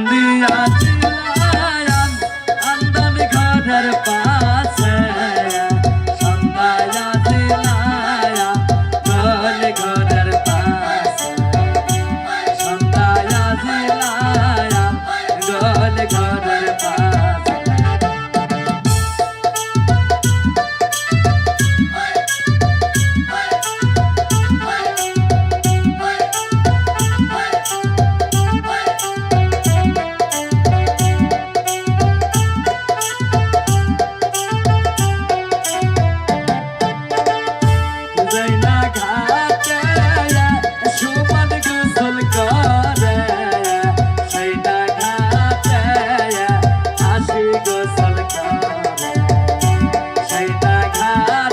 বন্দি 나